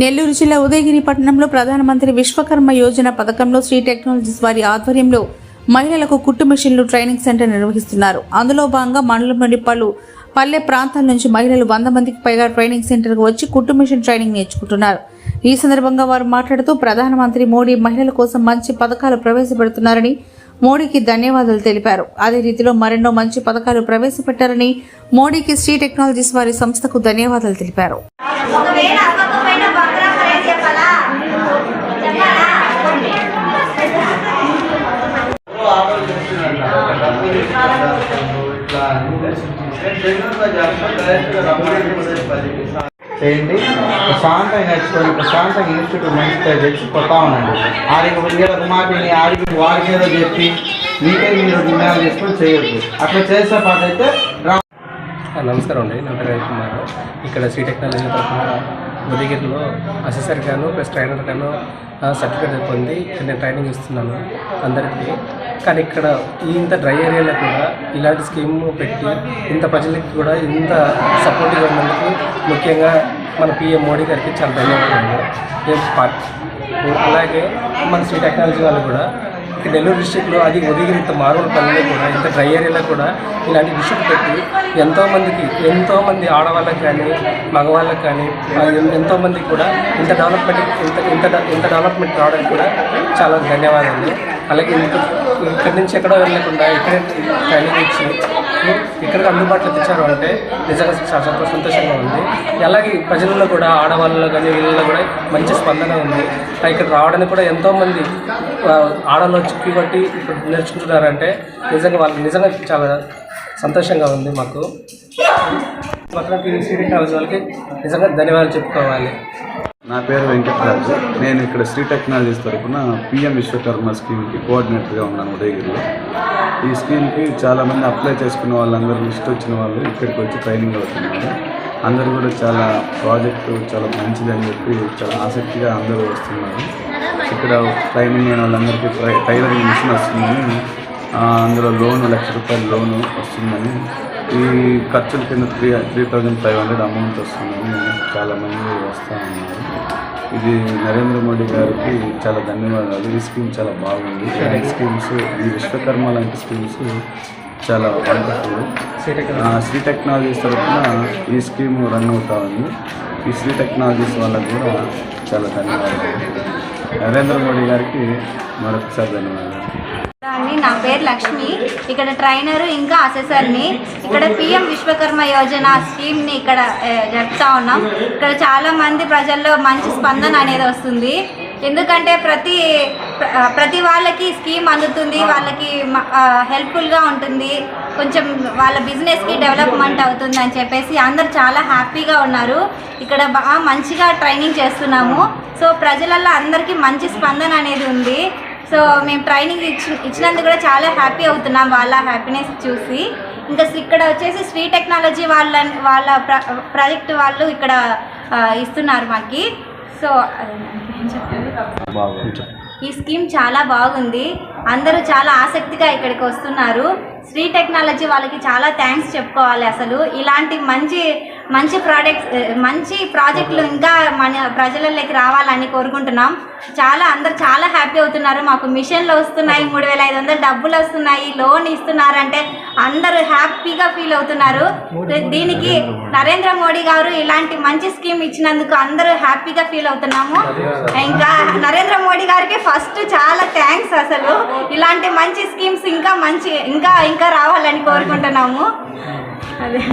నెల్లూరు జిల్లా ఉదయగిరి పట్టణంలో ప్రధానమంత్రి విశ్వకర్మ యోజన పథకంలో శ్రీ టెక్నాలజీస్ వారి ఆధ్వర్యంలో మహిళలకు కుట్టు మిషన్లు ట్రైనింగ్ సెంటర్ నిర్వహిస్తున్నారు. అందులో భాగంగా మండలంలోని పలు పల్లె ప్రాంతాల నుంచి మహిళలు వంద మందికి పైగా ట్రైనింగ్ సెంటర్కు వచ్చి కుట్టు మిషన్ ట్రైనింగ్ నేర్చుకుంటున్నారు. ఈ సందర్భంగా వారు మాట్లాడుతూ ప్రధానమంత్రి మోడీ మహిళల కోసం మంచి పథకాలు ప్రవేశపెడుతున్నారని మోడీకి ధన్యవాదాలు తెలిపారు. అదే రీతిలో మరెన్నో మంచి పథకాలు ప్రవేశపెట్టారని మోడీకి శ్రీ టెక్నాలజీస్ వారి సంస్థకు ధన్యవాదాలు తెలిపారు. చేయండి ప్రశాంతంగా నేర్చుకోండి ప్రశాంతంగా ఇన్స్టిట్యూట్ మంచిగా తెచ్చి కొత్తా ఉండండి ఆడికి వీళ్ళకి మాట ఆడికి వాడికి ఏదో చెప్పి మీకే మీరు నిర్ణయాలు చేసుకొని చేయొద్దు. అట్లా చేసే పాట అయితే నమస్కారం అండి. నా పేరు ఇక్కడ శ్రీ టెక్నాలజీ తరఫున ఉదయగిరిలో అసెసర్ గాను ప్లస్ ట్రైనర్ గాను సర్టిఫికేట్ పొంది ఇక్కడ నేను ట్రైనింగ్ ఇస్తున్నాను. అందరికీ కానీ ఇక్కడ ఇంత డ్రై ఏరియాలో కూడా ఇలాంటి స్కీమ్ పెట్టి ఇంత ప్రజలకి కూడా ఇంత సపోర్టివ్గా ఉన్నందుకు ముఖ్యంగా మన పిఎం మోడీ గారికి చాలా ధన్యవాదాలు. అలాగే మన శ్రీ టెక్నాలజీ వాళ్ళు కూడా నెల్లూరు డిస్టిక్లో అది ఉదయగిరి ఇంత మారుమూల కూడా ఇంత డ్రై ఏరియాలో కూడా ఇలాంటి డిస్ట్రిక్ట్ పెట్టి ఎంతోమందికి ఎంతోమంది ఆడవాళ్ళకి కానీ మగవాళ్ళకి కానీ ఎంతోమందికి కూడా ఇంత డెవలప్మెంట్ ఇంత ఇంత ఇంత డెవలప్మెంట్ రావడానికి కూడా చాలా ధన్యవాదాలు. అలాగే ఇక్కడి నుంచి ఎక్కడో వెళ్ళకుండా ఇక్కడే ట్రైనింగ్ ఇచ్చి ఇక్కడికి అందుబాటులో తెచ్చారు అంటే నిజంగా చాలా సంతోషంగా ఉంది. అలాగే ప్రజల్లో కూడా ఆడవాళ్ళలో కానీ వీళ్ళలో కూడా మంచి స్పందన ఉంది. ఇక్కడ రావడానికి కూడా ఎంతోమంది ఆడవాళ్ళు చిక్కి బట్టి ఇప్పుడు నేర్చుకుంటున్నారంటే నిజంగా వాళ్ళు నిజంగా చాలా సంతోషంగా ఉంది మాకు. మాత్రం సిటీ కాలేజ్ వాళ్ళకి నిజంగా ధన్యవాదాలు చెప్పుకోవాలి. నా పేరు వెంకటరాజు. నేను ఇక్కడ శ్రీ టెక్నాలజీస్ తరఫున పిఎం విశ్వకర్మ స్కీమ్కి కోఆర్డినేటర్గా ఉన్నాను ఉదయగిరిలో. ఈ స్కీమ్కి చాలామంది అప్లై చేసుకున్న వాళ్ళందరూ లిస్ట్ వచ్చిన వాళ్ళు ఇక్కడికి వచ్చి ట్రైనింగ్ అవుతున్నారు. అందరూ కూడా చాలా ప్రాజెక్టు చాలా మంచిదని చెప్పి చాలా ఆసక్తిగా అందరూ వస్తున్నారు. ఇక్కడ ట్రైనింగ్ అయిన వాళ్ళందరికీ టైలరింగ్ మిషన్ వస్తుందని అందులో లోను లక్ష రూపాయల లోను వస్తుందని ఈ ఖర్చుల కింద three three thousand five hundred amount వస్తుందని చాలామంది వస్తూ ఉన్నారు ఇది నరేంద్ర మోడీ గారికి చాలా ధన్యవాదాలు. ఈ స్కీమ్ చాలా బాగుంది. స్కీమ్స్ ఈ విశ్వకర్మ లాంటి స్కీమ్స్ చాలా వండర్ఫుల్. శ్రీ టెక్నాలజీస్ తరఫున ఈ స్కీమ్ రన్ అవుతా ఉంది. ఈ శ్రీ టెక్నాలజీస్ వాళ్ళకు కూడా చాలా ధన్యవాదాలు. నరేంద్ర మోడీ గారికి మరొకసారి ధన్యవాదాలు. అండి నా పేరు లక్ష్మి. ఇక్కడ ట్రైనర్ ఇంకా అసెసర్ని ఇక్కడ పిఎం విశ్వకర్మ యోజన స్కీమ్ని ఇక్కడ ఏ, జరుపుతా ఉన్నాం. ఇక్కడ చాలా మంది ప్రజల్లో మంచి స్పందన అనేది వస్తుంది. ఎందుకంటే ప్రతి ప్రతి వాళ్ళకి స్కీమ్ అందుతుంది వాళ్ళకి హెల్ప్ఫుల్గా ఉంటుంది. కొంచెం వాళ్ళ బిజినెస్కి డెవలప్మెంట్ అవుతుంది అని చెప్పేసి అందరు చాలా హ్యాపీగా ఉన్నారు. ఇక్కడ బాగా మంచిగా ట్రైనింగ్ చేస్తున్నాము. సో ప్రజలలో అందరికీ మంచి స్పందన అనేది ఉంది. సో మేము ట్రైనింగ్ ఇచ్చి ఇచ్చినందుకు కూడా చాలా హ్యాపీ అవుతున్నాం వాళ్ళ హ్యాపీనెస్ చూసి. ఇంకా ఇక్కడ వచ్చేసి శ్రీ టెక్నాలజీ వాళ్ళ వాళ్ళ ప్రాజెక్ట్ వాళ్ళు ఇక్కడ ఇస్తున్నారు మాకు. సో ఈ స్కీమ్ చాలా బాగుంది. అందరూ చాలా ఆసక్తిగా ఇక్కడికి వస్తున్నారు. శ్రీ టెక్నాలజీ వాళ్ళకి చాలా థ్యాంక్స్ చెప్పుకోవాలి అసలు. ఇలాంటి మంచి మంచి ప్రాడక్ట్స్ మంచి ప్రాజెక్టులు ఇంకా మన ప్రజలలోకి రావాలని కోరుకుంటున్నాం. చాలా అందరు చాలా హ్యాపీ అవుతున్నారు. మాకు మిషన్లు వస్తున్నాయి మూడు వేల ఐదు వందలు డబ్బులు వస్తున్నాయి లోన్ ఇస్తున్నారంటే అందరూ హ్యాపీగా ఫీల్ అవుతున్నారు. దీనికి నరేంద్ర మోడీ. గారు ఇలాంటి మంచి స్కీమ్ ఇచ్చినందుకు అందరూ హ్యాపీగా ఫీల్ అవుతున్నాము. ఇంకా నరేంద్ర మోడీ గారికి ఫస్ట్ చాలా థ్యాంక్స్ అసలు. ఇలాంటి మంచి స్కీమ్స్ ఇంకా మంచి ఇంకా ఇంకా రావాలని కోరుకుంటున్నాము. అదే.